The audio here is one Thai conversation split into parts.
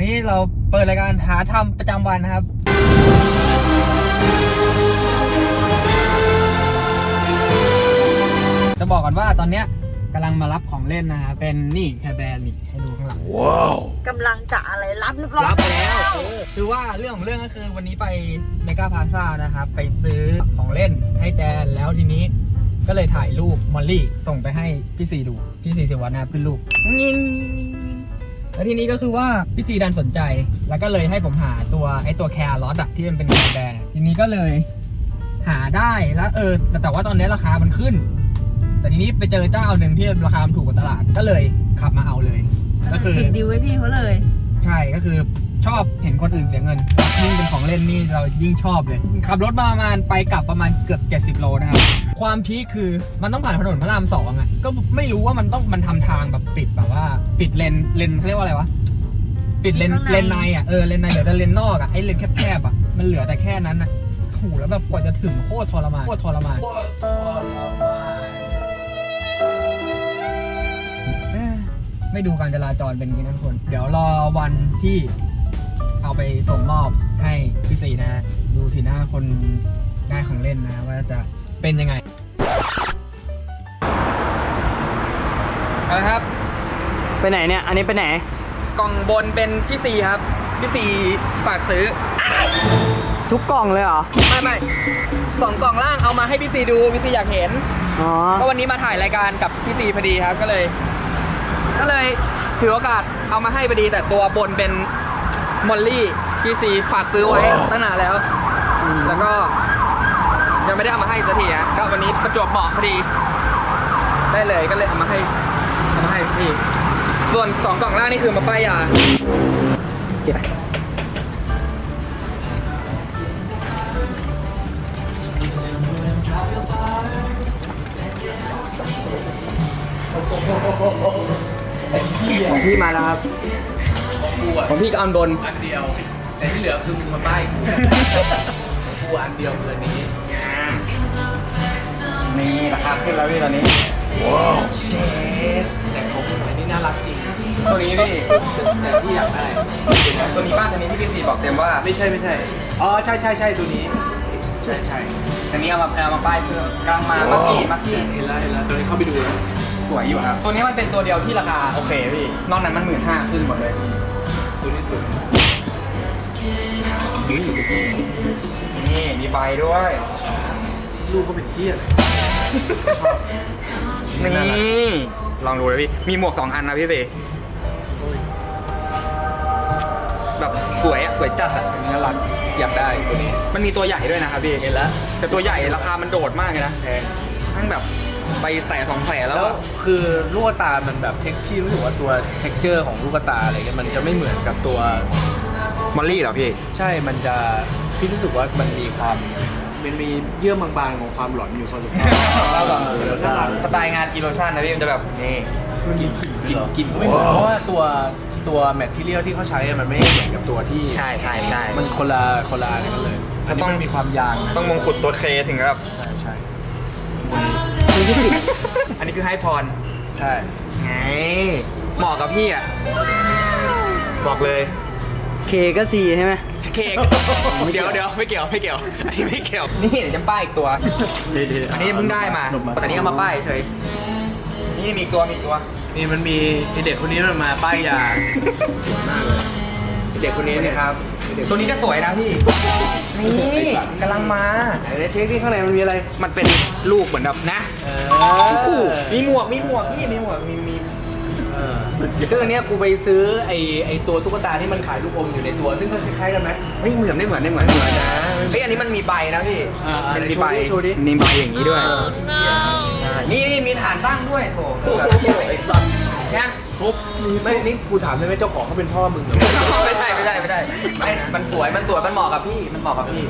วันนี้เราเปิดรายการหาทำประจำวันนะครับ จะบอกก่อนว่าตอนเนี้ยกำลังมารับของเล่นนะฮะเป็นนี่แคร์แบรนด์นี่ให้ดูข้างหลัง กำลังจะอะไรรับเรียบร้อยรับไปแล้วเออคือว่าเรื่องของเรื่องก็คือวันนี้ไปเมกาพาซ่านะครับ ไปซื้อของเล่นให้แจนแล้วทีนี้ก็เลยถ่ายรูปมอลลี่ ส่งไปให้พี่สีดู พี่สีสิวัฒนาขึ้นรูปงิง แล้วทีนี้ก็คือว่าพี่สีดันสนใจ แล้วก็เลยให้ผมหาตัวไอ้ตัวแคร์ลอตอะที่มันเป็นแคร์แบรนด์ทีนี้ก็เลยหาได้แล้วเออแต่แต่ว่าตอนนี้ราคามันขึ้น แต่ทีนี้ไปเจอเจ้าหนึ่งที่ราคามันถูกกว่าตลาดก็เลยขับมาเอาเลย ก็คือปิดดีลไว้พี่เขาเลย ใช่ก็คือ ชอบเห็นคนอื่นเสียเงินยิ่งเป็นของเล่นนี่เรายิ่งชอบเลย ขับรถมาประมาณไปกลับประมาณเกือบ 70 โลนะครับ ความพีคคือมันต้องผ่านถนนพระรามสองอะก็ไม่รู้ว่ามันต้องมันทำทางแบบปิดแบบว่า ปิดเลนเลนเขาเรียกว่าอะไรวะปิดเลนข้างในเลนในอะเออเลนในเหลือแต่เลนนอกอะไอ้เลนแคบๆอะมันเหลือแต่แค่นั้นอะโอ้โหแล้วแบบกว่าจะถึงโคตรทรมานโคตรทรมานเอ้ยไม่ดูการจราจรเป็นอย่างนี้นะทุกคน เดี๋ยวรอวันที่ เอาไปส่งมอบให้พี่สีนะฮะดูสีหน้าคนได้ของเล่นนะ ว่าจะเป็นยังไงเอาละครับ ไปไหนเนี่ย อันนี้ไปไหน กล่องบนเป็นพี่สีครับ พี่สีฝากซื้อ ทุกกล่องเลยเหรอ ไม่ไม่กล่องกล่องล่างเอามาให้พี่สีดู พี่สีอยากเห็นอ๋อ ก็วันนี้มาถ่ายรายการกับพี่สีพอดีครับ ก็เลย ก็เลยถือโอกาสเอามาให้พอดีแต่ตัวบนเป็น มอลลี่พี่สีฝากซื้อไว้ตั้งนานแล้ว แล้วก็ยังไม่ได้เอามาให้สักทีฮะก็วันนี้ประจวบเหมาะพอดี ได้เลยก็เลยเอามาให้เอามาให้พี่ส่วนสองกล่องล่างนี่คือมาป้ายยาเสียของพี่มาแล้วครับ ของพี่ก็อันบน อันเดียวแต่ที่เหลือคือมึงมาป้ายกูกูอันเดียวเกินนี้นี่ราคาขึ้นแล้วพี่ตอนนี้เชสแต่ผมอันนี้น่ารักจริงตัวนี้พี่แต่ที่อยากได้ตัวนี้บ้านตัวนี้ที่พี่สีบอกเต็มว่าไม่ใช่ไม่ใช่อ๋อใช่ใช่ใช่ตัวนี้ ใช่ใช่อันนี้เอามาเอามาป้ายเพิ่มกลางมามักกี้มักกี้เห็นแล้วเห็นแล้วตัวนี้เข้าไปดูแล้วสวยอยู่ครับ ตัวนี้มันเป็นตัวเดียวที่ราคาโอเคพี่ นอกนั้นมันหมื่นห้าขึ้นหมดเลย นี่มีใบด้วยลูกก็เป็นเที่ยเลยนี่ลองดูเลยพี่ มีหมวกสองอันนะพี่สิแบบสวยอะสวยจัดอะน่ารักอยากได้ตัวนี้ มันมีตัวใหญ่ด้วยนะครับพี่เห็นแล้ว แต่ตัวใหญ่ราคามันโดดมากเลยนะแพงทั้งแบบไปแสนสองแสนแล้วแล้วอะคือลูกตา มันแบบเทคพี่รู้สึกว่าตัวเท็กเจอร์ของลูกตาอะไรเงี้ยมันจะไม่เหมือนกับตัว มอลลี่เหรอพี่ ใช่ มันจะพี่รู้สึกว่ามันมีความมันมีเยื่อบางๆของความหลอนอยู่พอสมควรแล้วแบบเออน่ารักสไตล์งานอีโลชันนะพี่มันจะแบบนี่กลิ่นกลิ่นกลิ่นก็ไม่เหมือนเพราะว่าตัวตัวแมทเทียลที่เขาใช้อะมันไม่เหมือนกับตัวที่ใช่ใช่ใช่มันคนละคนละอะไรกันเลยอันนี้ต้องมันมีความยางต้องมงกุฎตัวเคถึงกับใช่ใช่อันนี้คือให้พรใช่ไงเหมาะกับพี่อะบอกเลย เคก็ซีใช่ไหมเค้กเดี๋ยวเดี๋ยวไม่เกี่ยวไม่เกี่ยวอันนี้ไม่เกี่ยวนี่เดี๋ยวจะป้ายอีกตัว อันนี้เพิ่งได้มาแต่นี่เอามาป้ายเฉยนี่มีอีกตัวมีอีกตัวนี่มันมีไอเด็กคนนี้มันมาป้ายยาสวยมากเลยไอ้เด็กคนนี้เนี่ยครับไอ้เด็กตัวนี้ก็สวยนะพี่นี่กำลังมาไหนเช็คที่ข้างในมันมีอะไร มันเป็นลูกเหมือนแบบนะ เอโอ้โหมีหมวกมีหมวกนี่มีหมวกมีมีเออ ซึ่งอันเนี้ยกูไปซื้อไอไอตัวตุ๊กตาที่มันขายลูกอมอยู่ในตัว ซึ่งก็คล้ายๆกันไหมเฮ้ยเหมือนได้เหมือนได้เหมือนเหมือนนะเฮ้ยอันนี้มันมีใบนะพี่อ่าอ่ามันมีใบโชว์ดิโชว์ดิ มีใบอย่างนี้ด้วยใช่นี่นี่มีฐานตั้งด้วยโถไอสัตว์เนี่ยครบไม่นี่กูถามได้ไหมเจ้าของเขาเป็นพ่อมึงเหรอไม่ใช่ไม่ใช่ไม่ใช่ไม่มันสวยมันสวยมันเหมาะกับพี่มันเหมาะกับพี่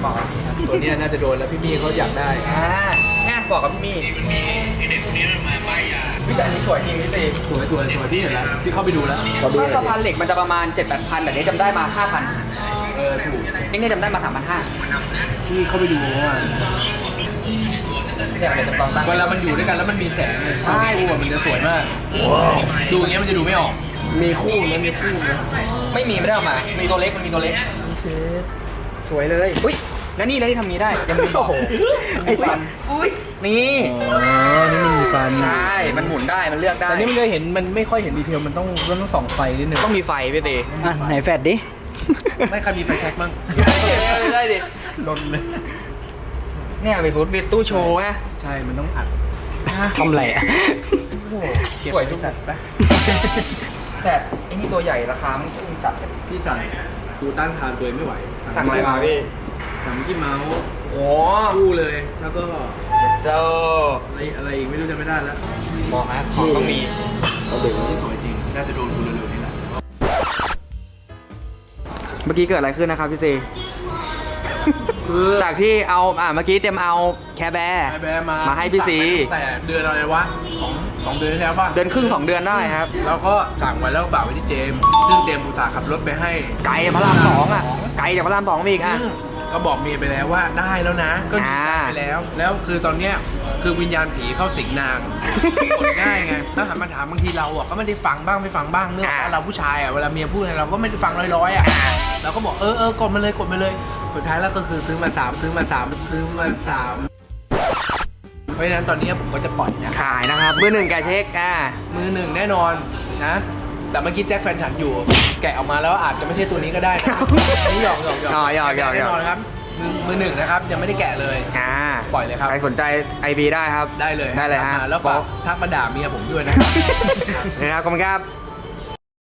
เหมาะกับพี่ครับตัวเนี้ยน่าจะโดนแล้วพี่มี่เขาอยากได้ อ่า แค่เหมาะกับพี่มี่มันมีไอเด็กคนนี้มันมาป้ายยาพี่แต่อันนี้สวยจริงพี่ตีสวยสวยสวยพี่เห็นแล้วพี่เข้าไปดูแล้วถ้าสะพานเหล็กมันจะประมาณ 7 8 0 0 0แต่นี้จำได้มา 5,000เออถูกเอ็งเนี่ยจำได้มา 3,500พี่เข้าไปดูเมื่อวานเนี่ยอะไรจะต้องตั้งเวลามันอยู่ด้วยกันแล้วมันมีแสงเนี่ยใช่คู่อะมันจะสวยมากดูอย่างเงี้ยมันจะดูไม่ออก มีคู่นะมีคู่นะไม่มีไม่ได้เอามา มีตัวเล็กมันมีตัวเล็กสวยเลย อุ้ย แล้วนี่แล้วนี่ทำนี้ได้ ยังมีบอกไอ้สันอุ้ยนี่อ๋อนี่มันมีฟันใช่มันหมุนได้มันเลือกได้แต่นี่มันจะเห็นมันไม่ค่อยเห็นดีเทลมันต้องมันต้องส่องไฟนิดนึงต้องมีไฟพี่ตีอะไหนแฟดดิไม่ใครมีไฟแช็กบ้างได้ได้ดิลนเลยเนี่ยไปฟุตเป็นตู้โชว์ไงใช่มันต้องอัดทำไรอะเก็บสวยบทุกริษัทไปแต่ไอ้นี่ตัวใหญ่ราคามันต้องจัดเลยพี่สั่งดูต้านทานตัวเองไม่ไหว สั่งอะไรมาพี่ สั่งมิกกี้เมาส์โอ้คู่เลย แล้วก็เจ้าอะไรอะไรอีกไม่รู้จะไม่ได้แล้วบอกฮะของต้องมีโอ้โหนี่สวยจริง น่าจะโดนคุณเร็วๆนี่แหละ เมื่อกี้เกิดอะไรขึ้นนะครับพี่ซีคือจากที่เอาอ่าเมื่อกี้เจมเอาแคร์แบร์ไอแบร์มามามาให้พี่ซีแต่เดือนอะไรวะสองสองเดือนที่แล้วป่ะเดือนครึ่งสองเดือนได้ครับ แล้วก็สั่งไว้แล้วฝากไว้ที่เจมส์ซึ่งเจมส์อุตส่าห์ขับรถไปให้ ไกลจากพระรามสองอะไกลจากพระรามสองมาอีกอะซึ่ง ก็บอกเมียไปแล้วว่าได้แล้วนะ ก็ดีใจไปแล้ว แล้วคือตอนเนี้ยคือวิญญาณผีเข้าสิงนางกดง่ายไงถ้าหันมาถามบางทีเราอะก็ไม่ได้ฟังบ้างไม่ฟังบ้างเนื่องจากเราผู้ชายอะเวลาเมียพูดอะไรเราก็ไม่ได้ฟังลอยๆอะเราก็บอกเออเออกดมาเลยกดมาเลยสุดท้ายแล้วก็คือซื้อมาสามซื้อมาสามซื้อมาสามเพราะฉะนั้นตอนนี้ผมก็จะปล่อยนะขายนะครับมือหนึ่งแกเช็คอ่ามือหนึ่งแน่นอนนะ แต่เมื่อกี้แจ็คแฟนฉันอยู่ แกะออกมาแล้วอาจจะไม่ใช่ตัวนี้ก็ได้นะนี่หยอกหยอกหยอกหยอกหยอกหยอกแน่นอนครับมือมือหนึ่งนะครับยังไม่ได้แกะเลย อ่าปล่อยเลยครับ ใครสนใจไอพีได้ครับ ได้เลยได้เลยฮะ มาแล้วฝากทักมาด่าเมียผมด้วยนะครับ นะครับขอบคุณครับ